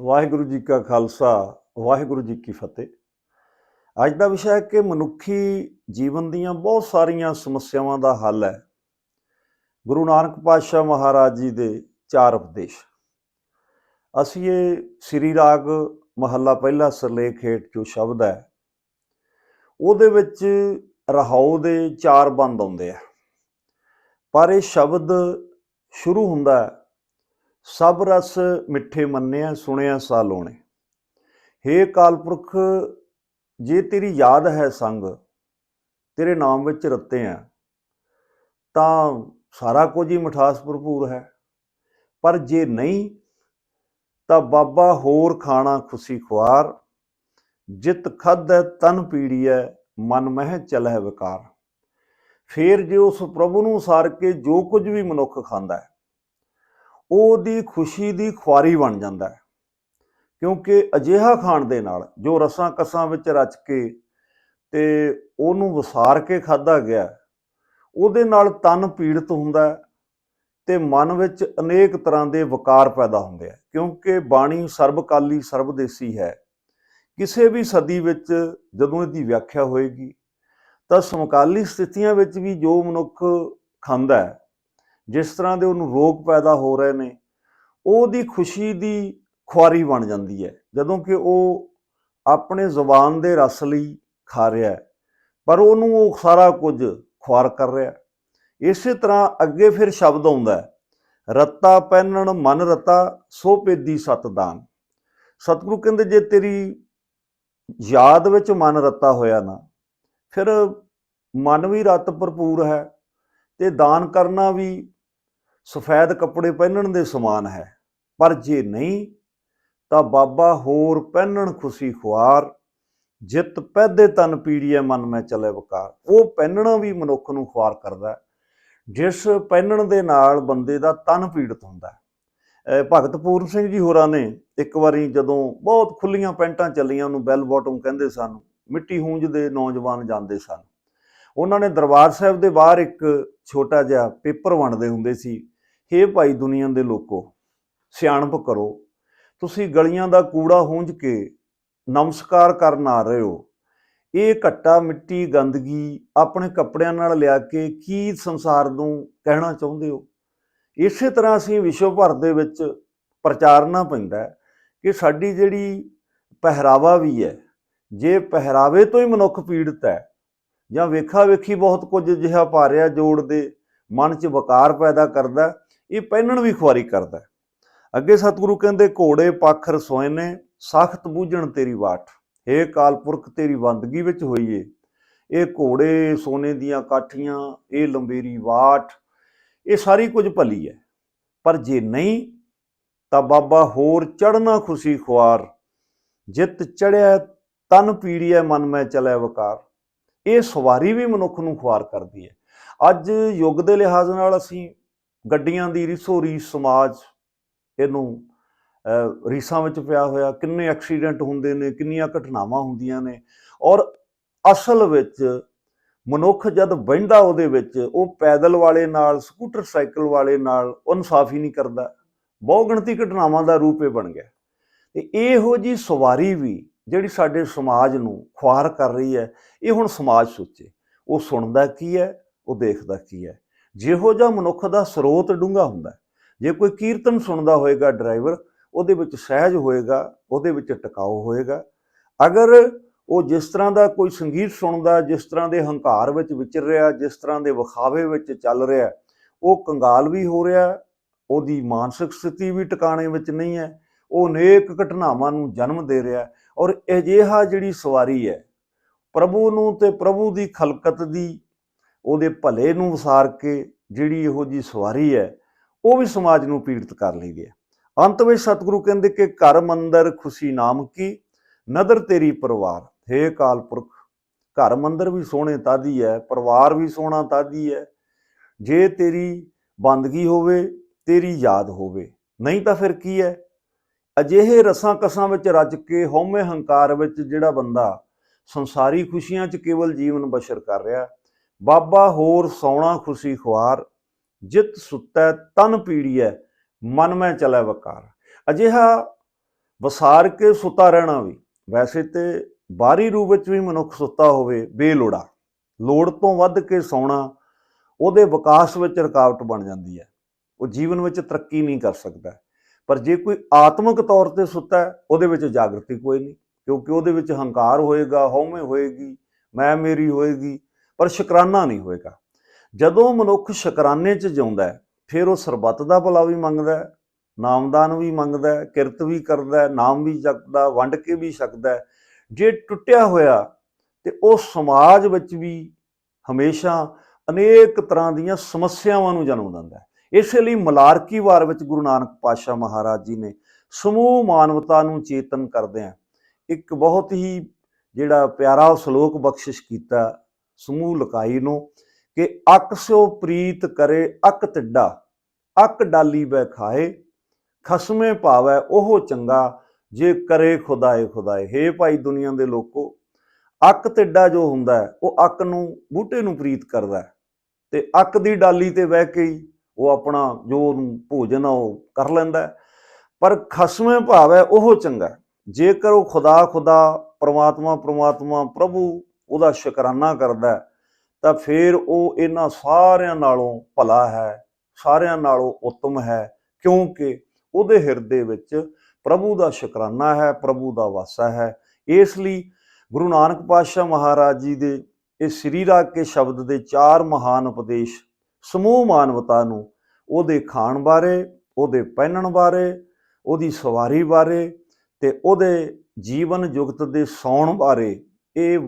ਵਾਹਿਗੁਰੂ ਜੀ ਕਾ ਖਾਲਸਾ, ਵਾਹਿਗੁਰੂ ਜੀ ਕੀ ਫਤਿਹ। ਅੱਜ ਦਾ ਵਿਸ਼ਾ ਹੈ ਕਿ ਮਨੁੱਖੀ ਜੀਵਨ ਦੀਆਂ ਬਹੁਤ ਸਾਰੀਆਂ ਸਮੱਸਿਆਵਾਂ ਦਾ ਹੱਲ ਹੈ। ਗੁਰੂ ਨਾਨਕ ਪਾਤਸ਼ਾਹ ਮਹਾਰਾਜ ਜੀ ਦੇ ਚਾਰ ਉਪਦੇਸ਼। ਅਸੀਂ ਇਹ ਸ੍ਰੀ ਰਾਗ ਮਹੱਲਾ ਪਹਿਲਾ ਸਰਲੇਖ ਹੇਠ ਜੋ ਸ਼ਬਦ ਹੈ, ਉਹਦੇ ਵਿੱਚ ਰਹਾਉ ਦੇ ਚਾਰ ਬੰਦ ਆਉਂਦੇ ਆ। ਪਰ ਇਹ ਸ਼ਬਦ ਸ਼ੁਰੂ ਹੁੰਦਾ ਹੈ ਸਭ ਰਸ ਮਿੱਠੇ ਮੰਨਿਆ, ਸੁਣਿਆ ਸਾ ਲੋਣੇ ਹੇ ਕਾਲਪੁਰਖ, ਜੇ ਤੇਰੀ ਯਾਦ ਹੈ ਸੰਗ, ਤੇਰੇ ਨਾਮ ਵਿੱਚ ਰਤੇ ਆ, ਤਾਂ ਸਾਰਾ ਕੁਝ ਹੀ ਮਿਠਾਸ ਭਰਪੂਰ ਹੈ। ਪਰ ਜੇ ਨਹੀਂ, ਤਾਂ ਬਾਬਾ ਹੋਰ ਖਾਣਾ ਖੁਸ਼ੀ ਖੁਆਰ, ਜਿਤ ਖੱਦੈ ਤਨ ਪੀੜੀਐ, ਮਨ ਮਹਿ ਚਲਹਿ ਵਿਕਾਰ। ਫੇਰ ਜੇ ਉਸ ਪ੍ਰਭੂ ਨੂੰ ਸਾਰ ਕੇ ਜੋ ਕੁਝ ਵੀ ਮਨੁੱਖ ਖਾਂਦਾ ਹੈ ਉਹਦੀ ਖੁਸ਼ੀ ਦੀ ਖੁਆਰੀ ਬਣ ਜਾਂਦਾ ਹੈ। ਕਿਉਂਕਿ ਅਜਿਹਾ ਖਾਣ ਦੇ ਨਾਲ ਜੋ ਰਸਾਂ ਕਸਾਂ ਵਿੱਚ ਰਚ ਕੇ ਤੇ ਉਹਨੂੰ ਵਸਾਰ ਕੇ ਖਾਦਾ ਗਿਆ, ਉਹਦੇ ਨਾਲ ਤਨ ਪੀੜਤ ਹੁੰਦਾ ਹੈ ਤੇ ਮਨ ਵਿੱਚ ਅਨੇਕ ਤਰ੍ਹਾਂ ਦੇ ਵਿਕਾਰ ਪੈਦਾ ਹੁੰਦੇ ਆ। ਕਿਉਂਕਿ ਬਾਣੀ ਸਰਬਕਾਲੀ ਸਰਬਦੇਸੀ ਹੈ। ਕਿਸੇ ਵੀ ਸਦੀ ਵਿੱਚ ਜਦੋਂ ਇਹਦੀ ਵਿਆਖਿਆ ਹੋਏਗੀ ਤਾਂ ਸਮਕਾਲੀ ਸਥਿਤੀਆਂ ਵਿੱਚ ਵੀ ਜੋ ਮਨੁੱਖ ਖਾਂਦਾ ਹੈ ਜਿਸ ਤਰ੍ਹਾਂ ਦੇ ਉਹਨੂੰ ਰੋਗ ਪੈਦਾ ਹੋ ਰਹੇ ਨੇ, ਉਹਦੀ ਖੁਸ਼ੀ ਦੀ ਖੁਆਰੀ ਬਣ ਜਾਂਦੀ ਹੈ, ਜਦੋਂ ਕਿ ਉਹ ਆਪਣੇ ਜ਼ੁਬਾਨ ਦੇ ਰਸ ਲਈ ਖਾ ਰਿਹਾ ਹੈ, ਪਰ ਉਹਨੂੰ ਉਹ ਸਾਰਾ ਕੁਝ ਖੁਆਰ ਕਰ ਰਿਹਾ ਇਸੇ ਤਰ੍ਹਾਂ ਅੱਗੇ ਫਿਰ ਸ਼ਬਦ ਆਉਂਦਾ ਰੱਤਾ ਪਹਿਨਣ ਮਨ ਰਤਾ, ਸੋ ਪੇਦੀ ਸਤਦਾਨ ਸਤਿਗੁਰੂ ਕਹਿੰਦੇ, ਜੇ ਤੇਰੀ ਯਾਦ ਵਿੱਚ ਮਨ ਰਤਾ ਹੋਇਆ ਨਾ, ਫਿਰ ਮਨ ਵੀ ਰਤ ਭਰਪੂਰ ਹੈ ਤੇ ਦਾਨ ਕਰਨਾ ਵੀ ਸਫੈਦ ਕੱਪੜੇ ਪਹਿਨਣ ਦੇ ਸਮਾਨ ਹੈ। ਪਰ ਜੇ ਨਹੀਂ, ਤਾਂ ਬਾਬਾ ਹੋਰ ਪਹਿਨਣ ਖੁਸ਼ੀ ਖੁਆਰ, ਜਿਤ ਪਹਿਦੇ ਤਨ ਪੀੜੀਏ ਮਨ ਮੈਂ ਚਲੇ ਵਕਾਰ। ਉਹ ਪਹਿਨਣਾ ਵੀ ਮਨੁੱਖ ਨੂੰ ਖੁਆਰ ਕਰਦਾ ਜਿਸ ਪਹਿਨਣ ਦੇ ਨਾਲ ਬੰਦੇ ਦਾ ਤਨ ਪੀੜਤ ਹੁੰਦਾ ਭਗਤ ਪੂਰਨ ਸਿੰਘ ਜੀ ਹੋਰਾਂ ਨੇ ਇੱਕ ਵਾਰੀ ਜਦੋਂ ਬਹੁਤ ਖੁੱਲੀਆਂ ਪੈਂਟਾਂ ਚੱਲੀਆਂ, ਉਹਨੂੰ ਬੈਲ ਬਾਟਮ ਕਹਿੰਦੇ ਸਨ, ਮਿੱਟੀ ਹੂੰਜ ਦੇ ਨੌਜਵਾਨ ਜਾਂਦੇ ਸਨ। ਉਹਨਾਂ ਨੇ ਦਰਬਾਰ ਸਾਹਿਬ ਦੇ ਬਾਹਰ ਇੱਕ ਛੋਟਾ ਜਿਹਾ ਪੇਪਰ ਵੰਡਦੇ ਹੁੰਦੇ ਸੀ। ਹੇ ਭਾਈ ਦੁਨੀਆ ਦੇ ਲੋਕੋ, ਸਿਆਣਪ ਕਰੋ। ਤੁਸੀਂ ਗਲੀਆਂ ਦਾ ਕੂੜਾ ਹੂੰਝ ਕੇ ਨਮਸਕਾਰ ਕਰਨ ਆ ਰਹੇ ਹੋ। ਇਹ ਘੱਟਾ ਮਿੱਟੀ ਗੰਦਗੀ ਆਪਣੇ ਕੱਪੜਿਆਂ ਨਾਲ ਲਿਆ ਕੇ ਕੀ ਸੰਸਾਰ ਨੂੰ ਕਹਿਣਾ ਚਾਹੁੰਦੇ ਹੋ? ਇਸੇ ਤਰ੍ਹਾਂ ਅਸੀਂ ਵਿਸ਼ਵ ਭਰ ਦੇ ਵਿੱਚ ਪ੍ਰਚਾਰਨਾ ਪੈਂਦਾ ਕਿ ਸਾਡੀ ਜਿਹੜੀ ਪਹਿਰਾਵਾ ਵੀ ਹੈ, ਜੇ ਪਹਿਰਾਵੇ ਤੋਂ ਹੀ ਮਨੁੱਖ ਪੀੜਤ ਹੈ, ਜਾਂ ਵੇਖਾ ਵੇਖੀ ਬਹੁਤ ਕੁਝ ਜਿਹਾ ਪਾ ਰਿਹਾ ਜੋੜ ਦੇ ਮਨ 'ਚ ਵਕਾਰ ਪੈਦਾ ਕਰਦਾ ਇਹ ਪਹਿਨਣ ਵੀ ਖੁਆਰੀ ਕਰਦਾ ਅੱਗੇ ਸਤਿਗੁਰੂ ਕਹਿੰਦੇ, ਘੋੜੇ ਪੱਖ ਰਸੋਏ ਨੇ ਸਖਤ ਬੂਝਣ ਤੇਰੀ ਬਾਟ ਏ ਕਾਲਪੁਰਖ, ਤੇਰੀ ਬੰਦਗੀ ਵਿੱਚ ਹੋਈਏ। ਇਹ ਘੋੜੇ, ਸੋਨੇ ਦੀਆਂ ਕਾਠੀਆਂ, ਇਹ ਲੰਬੇਰੀ ਵਾਟ, ਇਹ ਸਾਰੀ ਕੁਝ ਭਲੀ ਹੈ। ਪਰ ਜੇ ਨਹੀਂ, ਤਾਂ ਬਾਬਾ ਹੋਰ ਚੜਨਾ ਖੁਸ਼ੀ ਖੁਆਰ। ਜਿੱਤ ਚੜਿਆ ਤਨ ਪੀੜੀਐ, ਮਨ ਮੈਂ ਚਲੇ ਵਕਾਰ। ਇਹ ਸਵਾਰੀ ਵੀ ਮਨੁੱਖ ਨੂੰ ਖੁਆਰ ਕਰਦੀ ਹੈ। ਅੱਜ ਯੁੱਗ ਦੇ ਲਿਹਾਜ਼ ਨਾਲ ਅਸੀਂ ਗੱਡੀਆਂ ਦੀ ਰਿਸੋ ਰੀਸ ਸਮਾਜ ਇਹਨੂੰ ਰੀਸਾਂ ਵਿੱਚ ਪਿਆ ਹੋਇਆ, ਕਿੰਨੇ ਐਕਸੀਡੈਂਟ ਹੁੰਦੇ ਨੇ, ਕਿੰਨੀਆਂ ਘਟਨਾਵਾਂ ਹੁੰਦੀਆਂ ਨੇ। ਔਰ ਅਸਲ ਵਿੱਚ ਮਨੁੱਖ ਜਦ ਬਹਿੰਦਾ ਉਹਦੇ ਵਿੱਚ, ਉਹ ਪੈਦਲ ਵਾਲੇ ਨਾਲ, ਸਕੂਟਰ ਸਾਈਕਲ ਵਾਲੇ ਨਾਲ ਇਨਸਾਫੀ ਨਹੀਂ ਕਰਦਾ। ਬਹੁ ਗਿਣਤੀ ਘਟਨਾਵਾਂ ਦਾ ਰੂਪ ਇਹ ਬਣ ਗਿਆ। ਤੇ ਇਹੋ ਜੀ ਸਵਾਰੀ ਵੀ ਜਿਹੜੀ ਸਾਡੇ ਸਮਾਜ ਨੂੰ ਖੁਆਰ ਕਰ ਰਹੀ ਹੈ, ਇਹ ਹੁਣ ਸਮਾਜ ਸੋਚੇ। ਉਹ ਸੁਣਦਾ ਕੀ ਹੈ, ਉਹ ਦੇਖਦਾ ਕੀ ਹੈ। ਜਿਹੋ ਜਿਹਾ ਮਨੁੱਖ ਦਾ ਸਰੋਤ ਡੂੰਘਾ ਹੁੰਦਾ ਜੇ ਕੋਈ ਕੀਰਤਨ ਸੁਣਦਾ ਹੋਏਗਾ ਡਰਾਈਵਰ, ਉਹਦੇ ਵਿੱਚ ਸਹਿਜ ਹੋਏਗਾ, ਉਹਦੇ ਵਿੱਚ ਟਿਕਾਓ ਹੋਏਗਾ। ਅਗਰ ਉਹ ਜਿਸ ਤਰ੍ਹਾਂ ਦਾ ਕੋਈ ਸੰਗੀਤ ਸੁਣਦਾ, ਜਿਸ ਤਰ੍ਹਾਂ ਦੇ ਹੰਕਾਰ ਵਿੱਚ ਵਿਚਰ ਰਿਹਾ, ਜਿਸ ਤਰ੍ਹਾਂ ਦੇ ਵਿਖਾਵੇ ਵਿੱਚ ਚੱਲ ਰਿਹਾ, ਉਹ ਕੰਗਾਲ ਵੀ ਹੋ ਰਿਹਾ, ਉਹਦੀ ਮਾਨਸਿਕ ਸਥਿਤੀ ਵੀ ਟਿਕਾਣੇ ਵਿੱਚ ਨਹੀਂ ਹੈ, ਉਹ ਅਨੇਕ ਘਟਨਾਵਾਂ ਨੂੰ ਜਨਮ ਦੇ ਰਿਹਾ ਔਰ ਅਜਿਹਾ ਜਿਹੜੀ ਸਵਾਰੀ ਹੈ, ਪ੍ਰਭੂ ਨੂੰ ਤੇ ਪ੍ਰਭੂ ਦੀ ਖਲਕਤ ਦੀ ਉਹਦੇ ਭਲੇ ਨੂੰ ਵਿਸਾਰ ਕੇ ਜਿਹੜੀ ਇਹੋ ਜੀ ਸਵਾਰੀ ਹੈ, ਉਹ ਵੀ ਸਮਾਜ ਨੂੰ ਪੀੜਤ ਕਰ ਲਈ ਹੈ। ਅੰਤ ਵਿੱਚ ਸਤਿਗੁਰੂ ਕਹਿੰਦੇ ਕਿ ਘਰ ਮੰਦਰ ਖੁਸ਼ੀ ਨਾਮ ਕੀ? ਨਦਰ ਤੇਰੀ ਪਰਿਵਾਰ। ਹੇ ਕਾਲ ਪੁਰਖ, ਘਰ ਮੰਦਰ ਵੀ ਸੋਹਣੇ ਤਾਦੀ ਹੈ, ਪਰਿਵਾਰ ਵੀ ਸੋਹਣਾ ਤਾਦੀ ਹੈ। ਜੇ ਤੇਰੀ ਬੰਦਗੀ ਹੋਵੇ, ਤੇਰੀ ਯਾਦ ਹੋਵੇ, ਨਹੀਂ ਤਾਂ ਫਿਰ ਕੀ ਹੈ? ਅਜਿਹੇ ਰਸਾਂ ਕਸਾਂ ਵਿੱਚ ਰੱਜ ਕੇ ਹਉਮੈ ਹੰਕਾਰ ਵਿੱਚ ਜਿਹੜਾ ਬੰਦਾ ਸੰਸਾਰੀ ਖੁਸ਼ੀਆਂ 'ਚ ਕੇਵਲ ਜੀਵਨ ਬਸ਼ਰ ਕਰ ਰਿਹਾ ਬਾਬਾ ਹੋਰ ਸੌਣਾ ਖੁਸ਼ੀ ਖੁਆਰ, ਜਿਤ ਸੁੱਤੈ ਤਨ ਪੀੜੀਐ, ਮਨ ਮੈਂ ਚਲੈ ਵਕਾਰ। ਅਜਿਹਾ ਵਸਾਰ ਕੇ ਸੁੱਤਾ ਰਹਿਣਾ ਵੀ, ਵੈਸੇ ਤੇ ਬਾਹਰੀ ਰੂਪ ਵਿੱਚ ਵੀ ਮਨੁੱਖ ਸੁੱਤਾ ਹੋਵੇ, ਬੇਲੋੜਾ। ਲੋੜ ਤੋਂ ਵੱਧ ਕੇ ਸੌਣਾ, ਉਹਦੇ ਵਿਕਾਸ ਵਿੱਚ ਰੁਕਾਵਟ ਬਣ ਜਾਂਦੀ ਹੈ ਉਹ ਜੀਵਨ ਵਿੱਚ ਤਰੱਕੀ ਨਹੀਂ ਕਰ ਸਕਦਾ। ਪਰ ਜੇ ਕੋਈ ਆਤਮਿਕ ਤੌਰ ਤੇ ਸੁੱਤਾ ਉਹਦੇ ਵਿੱਚ ਜਾਗਰਤੀ ਕੋਈ ਨਹੀਂ, ਕਿਉਂਕਿ ਉਹਦੇ ਵਿੱਚ ਹੰਕਾਰ ਹੋਏਗਾ, ਹਉਮੈ ਹੋਏਗੀ, ਮੈਂ ਮੇਰੀ ਹੋਏਗੀ ਪਰ ਸ਼ੁਕਰਾਨਾ ਨਹੀਂ ਹੋਏਗਾ। ਜਦੋਂ ਮਨੁੱਖ ਸ਼ੁਕਰਾਨੇ 'ਚ ਜਿਉਂਦਾ ਹੈ, ਫਿਰ ਉਹ ਸਰਬੱਤ ਦਾ ਭਲਾ ਵੀ ਮੰਗਦਾ ਹੈ, ਨਾਮਦਾਨ ਵੀ ਮੰਗਦਾ ਹੈ, ਕਿਰਤ ਵੀ ਕਰਦਾ ਹੈ, ਨਾਮ ਵੀ ਜਪਦਾ, ਵੰਡ ਕੇ ਵੀ ਸਕਦਾ ਹੈ। ਜੇ ਟੁੱਟਿਆ ਹੋਇਆ ਤੇ ਉਹ ਸਮਾਜ ਵਿੱਚ ਵੀ ਹਮੇਸ਼ਾ ਅਨੇਕ ਤਰ੍ਹਾਂ ਦੀਆਂ ਸਮੱਸਿਆਵਾਂ ਨੂੰ ਜਨਮ ਦਿੰਦਾ ਹੈ। ਇਸੇ ਲਈ ਮਲਾਰਕੀ ਵਾਰ ਵਿੱਚ ਗੁਰੂ ਨਾਨਕ ਪਾਤਸ਼ਾਹ ਮਹਾਰਾਜ ਜੀ ਨੇ ਸਮੂਹ ਮਾਨਵਤਾ ਨੂੰ ਚੇਤਨ ਕਰਦਿਆਂ ਇੱਕ ਬਹੁਤ ਹੀ ਜਿਹੜਾ ਪਿਆਰਾ ਸ਼ਲੋਕ ਬਖਸ਼ਿਸ਼ ਕੀਤਾ। ਸਮੂਹ ਲਕਾਈ ਨੂੰ ਕਿ ਅਕ ਸਿਓ ਪ੍ਰੀਤ ਕਰੇ ਅਕ ਤਿੱਡਾ ਅਕ ਡਾਲੀ ਬੈ ਖਾਏ, ਖਸਮੇ ਭਾਵੈ ਉਹ ਚੰਗਾ, ਜੇ ਕਰੇ ਖੁਦਾਏ ਖੁਦਾਏ। ਹੇ ਭਾਈ ਦੁਨੀਆ ਦੇ ਲੋਕੋ, ਅੱਕ ਤਿੱਡਾ ਜੋ ਹੁੰਦਾ ਉਹ ਅੱਕ ਨੂੰ, ਬੂਟੇ ਨੂੰ ਪ੍ਰੀਤ ਕਰਦਾ ਹੈ। ਤੇ ਅੱਕ ਦੀ ਡਾਲੀ ਤੇ ਬਹਿ ਕੇ ਹੀ ਉਹ ਆਪਣਾ ਜੋ ਉਹਨੂੰ ਭੋਜਨ ਆ ਉਹ ਕਰ ਲੈਂਦਾ ਪਰ ਖਸਮੇ ਭਾਵ ਹੈ ਉਹ ਚੰਗਾ ਜੇਕਰ ਉਹ ਖੁਦਾ ਖੁਦਾ, ਪ੍ਰਮਾਤਮਾ ਪ੍ਰਮਾਤਮਾ, ਪ੍ਰਭੂ ਉਹਦਾ ਸ਼ੁਕਰਾਨਾ ਕਰਦਾ ਤਾਂ ਫਿਰ ਉਹ ਇਹਨਾਂ ਸਾਰਿਆਂ ਨਾਲੋਂ ਭਲਾ ਹੈ, ਸਾਰਿਆਂ ਨਾਲੋਂ ਉੱਤਮ ਹੈ, ਕਿਉਂਕਿ ਉਹਦੇ ਹਿਰਦੇ ਵਿੱਚ ਪ੍ਰਭੂ ਦਾ ਸ਼ੁਕਰਾਨਾ ਹੈ, ਪ੍ਰਭੂ ਦਾ ਵਾਸਾ ਹੈ। ਇਸ ਲਈ ਗੁਰੂ ਨਾਨਕ ਪਾਤਸ਼ਾਹ ਮਹਾਰਾਜ ਜੀ ਦੇ ਇਹ ਸ੍ਰੀ ਰਾਗ ਕੇ ਸ਼ਬਦ ਦੇ ਚਾਰ ਮਹਾਨ ਉਪਦੇਸ਼ ਸਮੂਹ ਮਾਨਵਤਾ ਨੂੰ, ਉਹਦੇ ਖਾਣ ਬਾਰੇ, ਉਹਦੇ ਪਹਿਨਣ ਬਾਰੇ, ਉਹਦੀ ਸਵਾਰੀ ਬਾਰੇ ਤੇ ਉਹਦੇ ਜੀਵਨ ਜੁਗਤ ਦੇ ਸੌਣ ਬਾਰੇ ਇਹ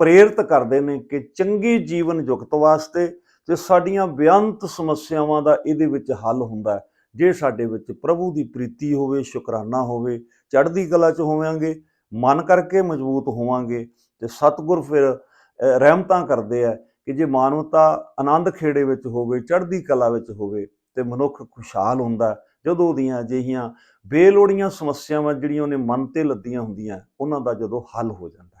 ਪ੍ਰੇਰਿਤ ਕਰਦੇ ਨੇ ਕਿ ਚੰਗੀ ਜੀਵਨ ਜੁਗਤ ਵਾਸਤੇ ਤੇ ਸਾਡੀਆਂ ਬੇਅੰਤ ਸਮੱਸਿਆਵਾਂ ਦਾ ਇਹਦੇ ਵਿੱਚ ਹੱਲ ਹੁੰਦਾ ਹੈ। ਜੇ ਸਾਡੇ ਵਿੱਚ ਪ੍ਰਭੂ ਦੀ ਪ੍ਰੀਤੀ ਹੋਵੇ, ਸ਼ੁਕਰਾਨਾ ਹੋਵੇ, ਚੜ੍ਹਦੀ ਕਲਾ 'ਚ ਹੋਵਾਂਗੇ, ਮਨ ਕਰਕੇ ਮਜ਼ਬੂਤ ਹੋਵਾਂਗੇ ਤੇ ਸਤਿਗੁਰ ਫਿਰ ਰਹਿਮਤਾਂ ਕਰਦੇ ਆ ਕਿ ਜੇ ਮਾਨਵਤਾ ਆਨੰਦ ਖੇੜੇ ਵਿੱਚ ਹੋਵੇ, ਚੜ੍ਹਦੀ ਕਲਾ ਵਿੱਚ ਹੋਵੇ ਤੇ ਮਨੁੱਖ ਖੁਸ਼ਹਾਲ ਹੁੰਦਾ ਜਦੋਂ ਦੀਆਂ ਅਜਿਹੀਆਂ ਬੇਲੋੜੀਆਂ ਸਮੱਸਿਆਵਾਂ ਜਿਹੜੀਆਂ ਉਹਨੇ ਮਨ ਤੇ ਲੱਦੀਆਂ ਹੁੰਦੀਆਂ, ਉਹਨਾਂ ਦਾ ਜਦੋਂ ਹੱਲ ਹੋ ਜਾਂਦਾ